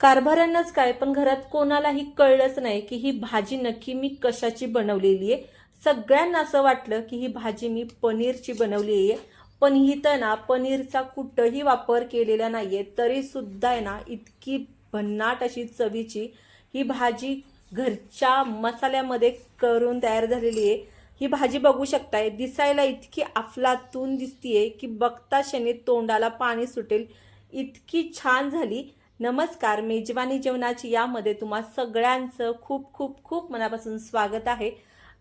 कारभाऱ्यांनाच काय पण घरात कोणालाही कळलंच नाही की ही भाजी नक्की मी कशाची बनवलेली आहे. सगळ्यांना असं वाटलं की ही भाजी मी पनीरची बनवली आहे. पण ही तर ना पनीरचा कुठंही वापर केलेला नाहीये तरी सुद्धा आहे ना इतकी भन्नाट अशी चवीची ही भाजी घरच्या मसाल्यामध्ये करून तयार झालेली आहे. ही भाजी बघू शकताय दिसायला इतकी अफलातून दिसतीये की बघता क्षणी तोंडाला पाणी सुटेल. इतकी छान झाली. नमस्कार मेजवानी जेवणाची यामध्ये तुम्हा सगळ्यांचं खूप खूप खूप मनापासून स्वागत आहे.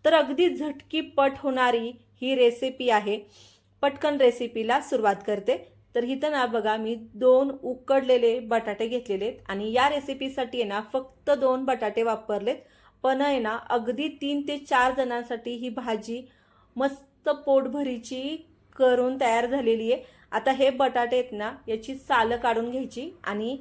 तर अगदी झटकी पट होणारी ही रेसिपी आहे. पटकन रेसिपीला सुरुवात करते. तर इथं ना बघा मी दोन उकडलेले बटाटे घेतलेले आहेत आणि या रेसिपीसाठी आहे ना फक्त दोन बटाटे वापरलेत. पण आहे ना अगदी तीन ते चार जणांसाठी ही भाजी मस्त पोटभरीची करून तयार झालेली आहे. आता हे बटाटे आहेत ना याची सालं काढून घ्यायची आणि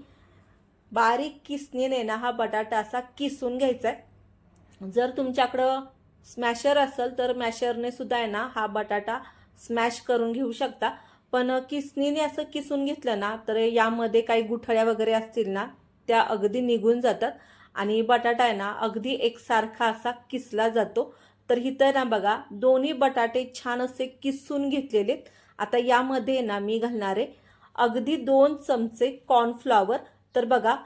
बारीक किसणीने ना हा बटाटा असा किसून घ्यायचा आहे. जर तुमच्याकडं स्मॅशर असेल तर मॅशरने सुद्धा आहे ना हा बटाटा स्मॅश करून घेऊ शकता. पण किसणीने असं किसून घेतलं ना तर यामध्ये काही गुठळ्या वगैरे असतील ना त्या अगदी निघून जातात. आणि बटाटा आहे ना अगदी एकसारखा असा किसला जातो. तर इथं ना बघा दोन्ही बटाटे छान असे किसून घेतलेले आता यामध्ये ना मी घालणारे अगदी दोन चमचे कॉर्नफ्लॉवर तर बघा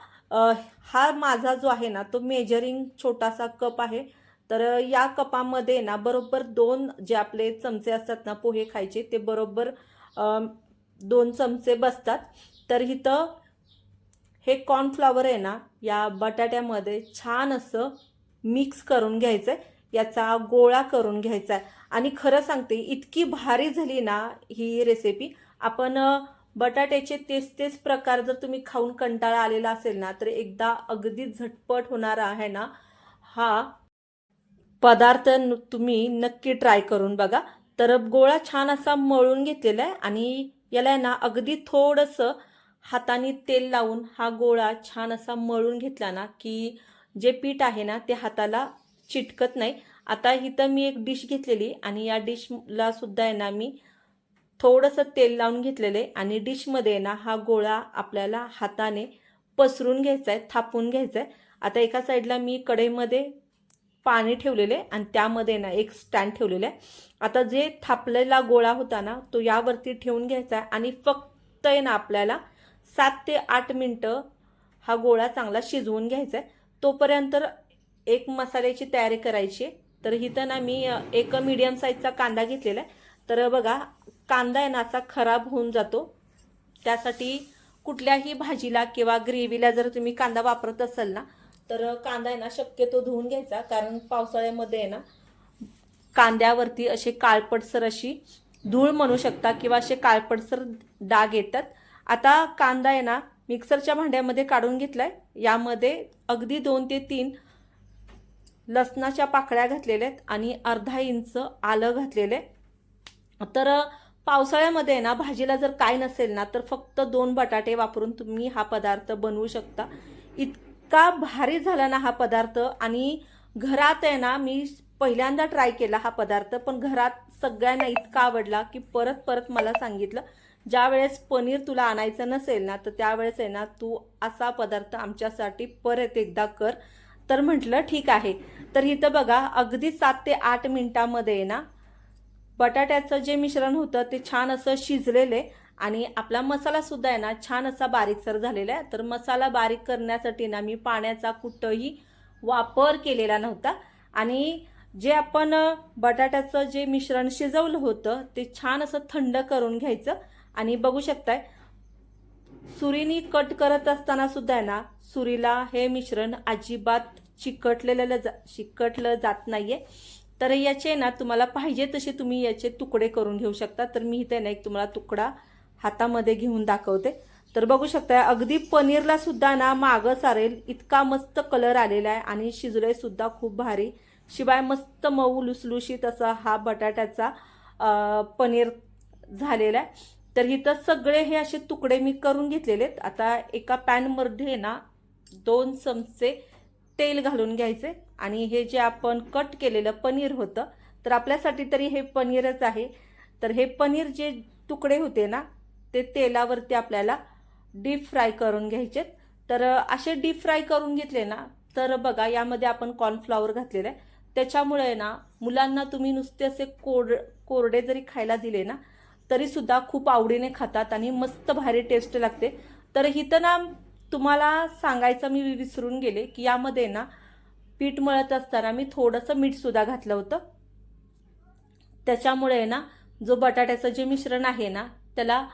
हा माझा जो आहे ना तो मेजरिंग छोटासा कप आहे. तर या कपामध्ये ना बरोबर दोन जे आपले चमचे असतात ना पोहे खायचे ते बरोबर दोन चमचे बसतात. तर इथं हे कॉर्नफ्लॉवर आहे ना या बटाट्यामध्ये छान असं मिक्स करून घ्यायचं आहे याचा गोळा करून घ्यायचा आहे आणि खरं सांगते इतकी भारी झाली ना ही रेसिपी आपण बटाट्याचे तेच तेच प्रकार जर तुम्ही खाऊन कंटाळा आलेला असेल ना तर एकदा अगदी झटपट होणारा आहे ना हा पदार्थ तुम्ही नक्की ट्राय करून बघा. तर गोळा छान असा मळून घेतलेला आहे आणि याला आहे ना अगदी थोडंसं हाताने तेल लावून हा गोळा छान असा मळून घेतला ना की जे पीठ आहे ना ते हाताला चिटकत नाही. आता इथं मी एक डिश घेतलेली आणि या डिशला सुद्धा आहे ना मी थोडंसं तेल लावून घेतलेलं आहे आणि डिशमध्ये ना हा गोळा आपल्याला हाताने पसरून घ्यायचा आहे थापून घ्यायचा आहे आता एका साईडला मी कढईमध्ये पाणी ठेवलेले आहे आणि त्यामध्ये ना एक स्टँड ठेवलेलं. आहे आता जे थापलेला गोळा होता ना तो यावरती ठेवून घ्यायचा आहे आणि फक्त आहे ना आपल्याला सात ते आठ मिनटं हा गोळा चांगला शिजवून घ्यायचा आहे तोपर्यंत एक मसाल्याची तयारी करायची आहे. तर इथं ना मी एक मीडियम साईजचा कांदा घेतलेला आहे. तर बघा कांदा आहे ना असा खराब होऊन जातो. त्यासाठी कुठल्याही भाजीला किंवा ग्रेव्हीला जर तुम्ही कांदा वापरत असाल ना तर कांदा आहे ना शक्यतो धुवून घ्यायचा. कारण पावसाळ्यामध्ये आहे ना कांद्यावरती असे काळपटसर अशी धूळ म्हणू शकता किंवा असे काळपटसर डाग येतात. आता कांदा आहे ना मिक्सरच्या भांड्यामध्ये काढून घेतलाय. यामध्ये अगदी दोन ते तीन लसणाच्या पाकळ्या घातलेल्या आहेत आणि अर्धा इंच आलं घातलेलं आहे. तर पावसाळ्यामध्ये आहे ना भाजीला जर काय नसेल ना तर फक्त दोन बटाटे वापरून तुम्ही हा पदार्थ बनवू शकता. इतका भारी झाला ना हा पदार्थ आणि घरात आहे ना मी पहिल्यांदा ट्राय केला हा पदार्थ पण घरात सगळ्यांना इतका आवडला की परत परत मला सांगितलं ज्या वेळेस पनीर तुला आणायचं नसेल ना तर त्यावेळेस आहे ना तू असा पदार्थ आमच्यासाठी परत एकदा कर. तर म्हटलं ठीक आहे. तर इथं बघा अगदी सात ते आठ मिनिटामध्ये आहे ना बटाट्याचं जे मिश्रण होतं ते छान असं शिजलेलं आहे आणि आपला मसालासुद्धा आहे ना छान असा बारीकसर झालेला आहे. तर मसाला बारीक करण्यासाठी ना मी पाण्याचा कुठंही वापर केलेला नव्हता. आणि जे आपण बटाट्याचं जे मिश्रण शिजवलं होतं ते छान असं थंड करून घ्यायचं. आणि बघू शकताय सुरीनी कट करत असताना सुद्धा आहे ना सुरीला हे मिश्रण अजिबात चिकटलेलं जा चिकटलं जात नाहीये. तर याचे ना तुम्हाला पाहिजे तसे तुम्ही याचे तुकडे करून घेऊ शकता. तर मी इथे ना एक तुम्हाला तुकडा हातामध्ये घेऊन दाखवते. तर बघू शकता अगदी पनीरला सुद्धा ना मागं सारेल. इतका मस्त कलर आलेला आहे आणि शिजले सुद्धा खूप भारी. शिवाय मस्त मऊ लुसलुशीत असा हा बटाट्याचा पनीर झालेला आहे. तर इथं सगळे हे असे तुकडे मी करून घेतलेले आहेत. आता एका पॅनमध्ये ना दोन चमचे तेल घालून घ्यायचे आणि हे जे आपण कट केलेलं पनीर होतं तर आपल्यासाठी तरी हे पनीरच आहे. तर हे पनीर जे तुकडे होते ना ते तेलावरती आपल्याला डीप फ्राय करून घ्यायचे. तर असे डीप फ्राय करून घेतले ना तर बघा यामध्ये आपण कॉर्नफ्लॉवर घातलेलं आहे. त्याच्यामुळे ना मुलांना तुम्ही नुसते असे कोर कोरडे जरी खायला दिले ना तरीसुद्धा खूप आवडीने खातात आणि मस्त भारी टेस्ट लागते. तर इथं ना तुम्हाला सांगायचं मी विसरून गेले की यामध्ये ना पीठ मळत असताना मी थोडंसं मीठसुद्धा घातलं होतं. त्याच्यामुळे ना जो बटाट्याचं जे मिश्रण आहे ना त्याला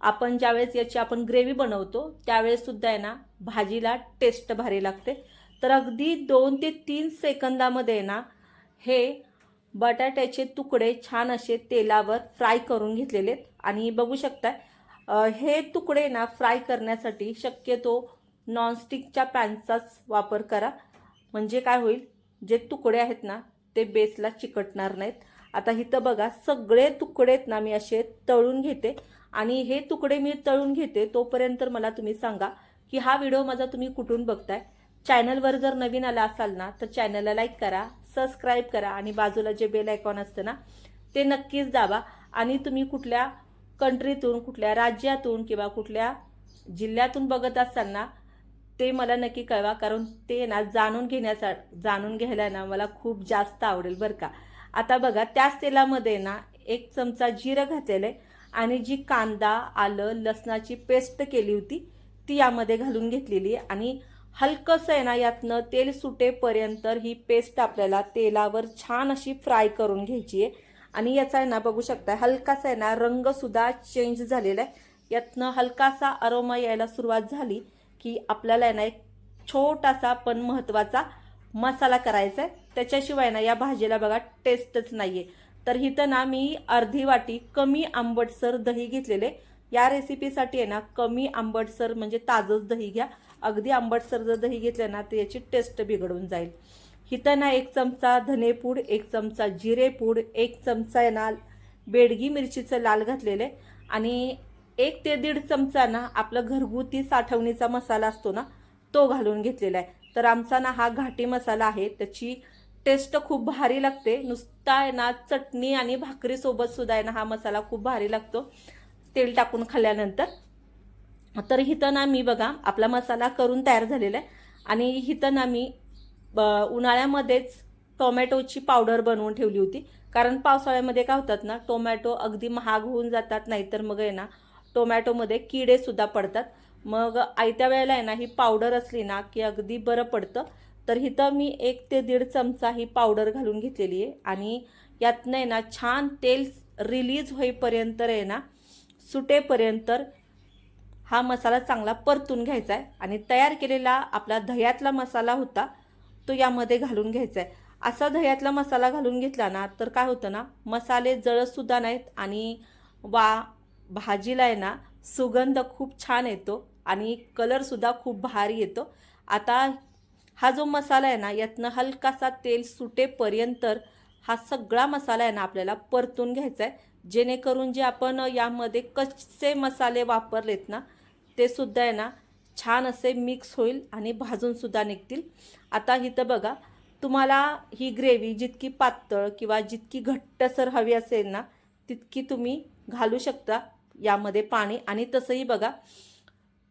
आपण ज्यावेळेस याची आपण ग्रेव्ही बनवतो त्यावेळेससुद्धा आहे ना भाजीला टेस्ट भारी लागते. तर अगदी दोन ते तीन सेकंदामध्ये ना हे बटाट्याचे तुकडे छान असे तेलावर फ्राय करून घेतलेले आहेत. आणि बघू शकताय हे तुकडे ना फ्राय करण्यासाठी शक्यतो नॉनस्टिकच्या पॅनचाच वापर करा. म्हणजे काय होईल जे तुकडे आहेत ना ते बेसला चिकटणार नाहीत. आता इथं बघा सगळे तुकडेत ना मी असे तळून घेते. आणि हे तुकडे मी तळून घेते तोपर्यंत मला तुम्ही सांगा की हा व्हिडिओ माझा तुम्ही कुठून बघताय. चॅनलवर जर नवीन आला असाल ना तर चॅनलला लाईक करा सबस्क्राईब करा आणि बाजूला जे बेल आयकॉन असतं ना ते नक्कीच दाबा. आणि तुम्ही कुठल्या कंट्रीतून कुठल्या राज्यातून किंवा कुठल्या जिल्ह्यातून बघत असताना ते मला नक्की कळवा. कारण ते ना जाणून घेण्याचा जाणून घ्यायला ना मला खूप जास्त आवडेल बरं का. आता बघा त्याच तेलामध्ये ना एक चमचा जिरं घातलेलं आहे आणि जी कांदा आलं लसणाची पेस्ट केली होती ती यामध्ये घालून घेतलेली आहे. आणि हलकंसं आहे ना यातनं तेल सुटेपर्यंत ही पेस्ट आपल्याला तेलावर छान अशी फ्राय करून घ्यायची आहे. आणि याचा आहे ना बघू शकता हलकासा आहे ना रंगसुद्धा चेंज झालेला आहे. यातनं हलकासा अरोमा यायला सुरुवात झाली की आपल्याला आहे ना एक छोटासा पण महत्त्वाचा मसाला करायचा आहे. त्याच्याशिवाय ना या भाजीला बघा टेस्टच नाही आहे तर इथं ना मी अर्धी वाटी कमी आंबटसर दही घेतलेले. या रेसिपीसाठी आहे ना कमी आंबटसर म्हणजे ताजंच दही घ्या. अगदी आंबटसर जर दही घेतलं ना तर याची टेस्ट बिघडून जाईल. इथं ना एक चमचा धनेपूड एक चमचा जिरेपूड एक चमचा आहे ना बेडगी मिरचीचं लाल घातलेलं आहे. आणि एक ते दीड चमचा ना आपलं घरगुती साठवणीचा मसाला असतो ना तो घालून घेतलेला आहे. तर आमचा ना हा घाटी मसाला आहे. त्याची टेस्ट खूप भारी लागते. नुसता आहे ना चटणी आणि भाकरीसोबत सुद्धा आहे ना हा मसाला खूप भारी लागतो. तेल टाकून खाल्ल्यानंतर. तर हिथं ना मी बघा आपला मसाला करून तयार झालेला आहे. आणि हिथं ना मी ब उन्हाळ्यामध्येच टोमॅटोची पावडर बनवून ठेवली होती. कारण पावसाळ्यामध्ये काय होतात ना टोमॅटो अगदी महाग होऊन जातात नाहीतर मग आहे ना टोमॅटोमध्ये किडेसुद्धा पडतात. मग आयत्या वेळेला आहे ना ही पावडर असली ना की अगदी बरं पडतं. तर इथं मी एक ते दीड चमचा ही पावडर घालून घेतलेली आहे. आणि यातनं आहे ना छान तेल रिलीज होईपर्यंत आहे ना सुटेपर्यंत हा मसाला चांगला परतून घ्यायचा आहे. आणि तयार केलेला आपला दह्यातला मसाला होता तो यामध्ये घालून घ्यायचा आहे असा दह्यातला मसाला घालून घेतला ना तर काय होतं ना मसाले जळतसुद्धा नाहीत आणि वा भाजीला आहे ना सुगंध खूप छान येतो आणि कलरसुद्धा खूप भारी येतो. आता हा जो मसाला आहे ना यातनं हलकासा तेल सुटेपर्यंत हा सगळा मसाला आहे ना आपल्याला परतून घ्यायचा आहे जेणेकरून जे आपण यामध्ये कच्चे मसाले वापरलेत ना ते सुद्धा आहे ना छान असे मिक्स होईल आणि भाजूनसुद्धा निघतील. आता इथं बघा तुम्हाला ही ग्रेव्ही जितकी पातळ किंवा जितकी घट्टसर हवी असेल ना तितकी तुम्ही घालू शकता यामध्ये पाणी. आणि तसंही बघा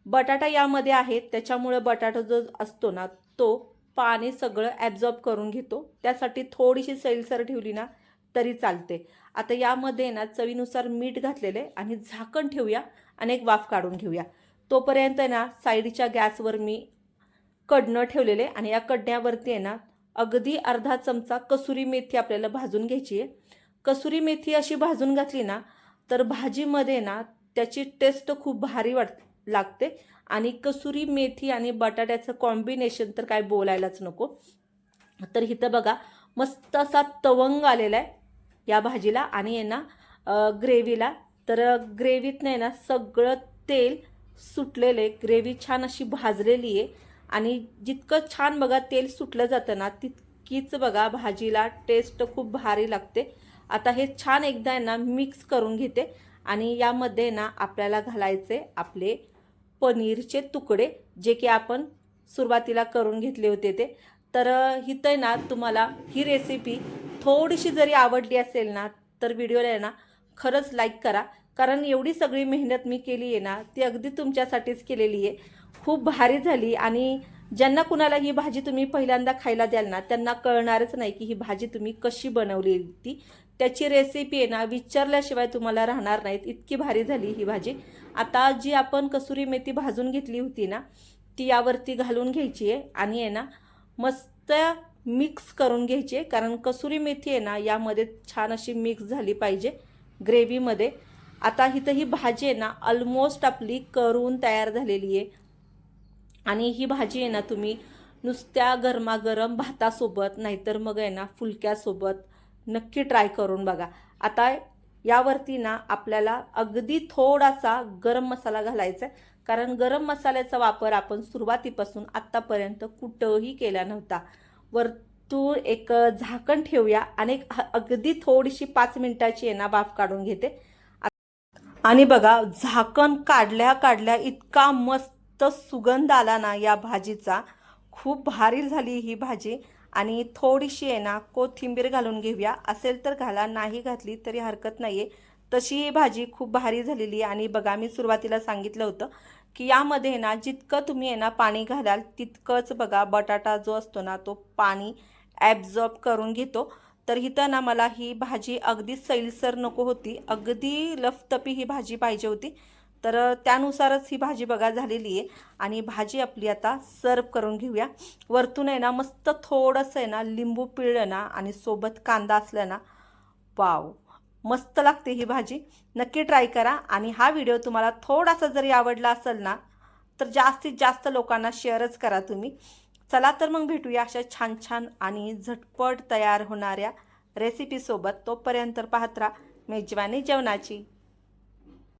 बटाटा यामध्ये आहे त्याच्यामुळे बटाटा जो असतो ना तो पाणी सगळं ॲब्झॉर्ब करून घेतो. त्यासाठी थोडीशी सैलसर ठेवली ना तरी चालते. आता यामध्ये ना चवीनुसार मीठ घातलेले आणि झाकण ठेवूया आणि एक वाफ काढून घेऊया. तोपर्यंत ना साईडच्या गॅसवर मी कडणं ठेवलेले आणि या कडण्यावरती आहे ना अगदी अर्धा चमचा कसुरी मेथी आपल्याला भाजून घ्यायची आहे. कसुरी मेथी अशी भाजून घातली ना तर भाजीमध्ये ना त्याची टेस्ट खूप भारी वाट लागते. आणि कसुरी मेथी आणि बटाट्याचं कॉम्बिनेशन तर काय बोलायलाच नको. तर इथं बघा मस्त असा तवंग आलेला आहे या भाजीला आणि आहे ना ग्रेव्हीला तर ग्रेव्हीतनं आहे ना सगळं तेल सुटलेलं आहे. ग्रेव्ही छान अशी भाजलेली आहे. आणि जितकं छान बघा तेल सुटलं जातं ना तितकीच बघा भाजीला टेस्ट खूप भारी लागते. आता हे छान एकदा आहे ना मिक्स करून घेते. आणि यामध्ये ना आपल्याला घालायचे आपले पनीरचे तुकडे जे की आपण सुरुवातीला करून घेतले होते ते. तर हिथं आहे ना तुम्हाला ही रेसिपी थोडीशी जरी आवडली असेल ना तर व्हिडिओला आहे ना खरंच लाईक करा. कारण एवढी सगळी मेहनत मी केली आहे ना ती अगदी तुमच्यासाठीच केलेली आहे खूप भारी झाली आणि ज्यांना कुणाला ही भाजी तुम्ही पहिल्यांदा खायला द्याल ना त्यांना कळणारच नाही की ही भाजी तुम्ही कशी बनवली ती. त्याची रेसिपी आहे ना विचारल्याशिवाय तुम्हाला राहणार नाहीत. इतकी भारी झाली ही भाजी. आता जी आपण कसुरी मेथी भाजून घेतली होती ना ती यावरती घालून घ्यायची आहे आणि आहे ना मस्त मिक्स करून घ्यायची आहे. कारण कसुरी मेथी आहे ना यामध्ये छान अशी मिक्स झाली पाहिजे ग्रेव्हीमध्ये आता इथं ही भाजी आहे ना ऑलमोस्ट आपली करून तयार झालेली आहे. आणि ही भाजी आहे ना तुम्ही नुसत्या गरमागरम भातासोबत नाहीतर मग आहे ना फुलक्यासोबत नक्की ट्राय करून बघा. आता यावरती ना आपल्याला अगदी थोडासा गरम मसाला घालायचा आहे कारण गरम मसाल्याचा वापर आपण सुरुवातीपासून आत्तापर्यंत कुठंही केला नव्हता. वरतून एक झाकण ठेवूया आणि एक अगदी थोडीशी पाच मिनिटाची आहे ना वाफ काढून घेते. आणि बघा झाकण काढल्या काढल्या इतका मस्त मस्त सुगंध आला ना या भाजीचा. खूप भारी झाली ही भाजी. आणि थोडीशी आहे ना कोथिंबीर घालून घेऊया. असेल तर घाला नाही घातली तरी हरकत नाही आहे तशी ही भाजी खूप भारी झालेली आहे. आणि बघा मी सुरुवातीला सांगितलं होतं की यामध्ये ना जितकं तुम्ही आहे ना पाणी घालाल तितकंच बघा बटाटा जो असतो ना तो पाणी ॲब्झॉर्ब करून घेतो. तर इथं ना मला ही भाजी अगदी सैलसर नको होती. अगदी लफतपी ही भाजी पाहिजे होती. तर त्यानुसारच ही भाजी बघा झालेली आहे. आणि भाजी आपली आता सर्व करून घेऊया. वरतून आहे ना मस्त थोडंसं आहे ना लिंबू पिळलं ना आणि सोबत कांदा असला ना वाव! मस्त लागते ही भाजी. नक्की ट्राय करा. आणि हा व्हिडिओ तुम्हाला थोडासा जरी आवडला असेल ना तर जास्तीत जास्त लोकांना शेअरच करा तुम्ही. चला तर मग भेटूया अशा छान छान आणि झटपट तयार होणाऱ्या रेसिपीसोबत तोपर्यंत पाहत राहा. मेजवानी जेवणाची.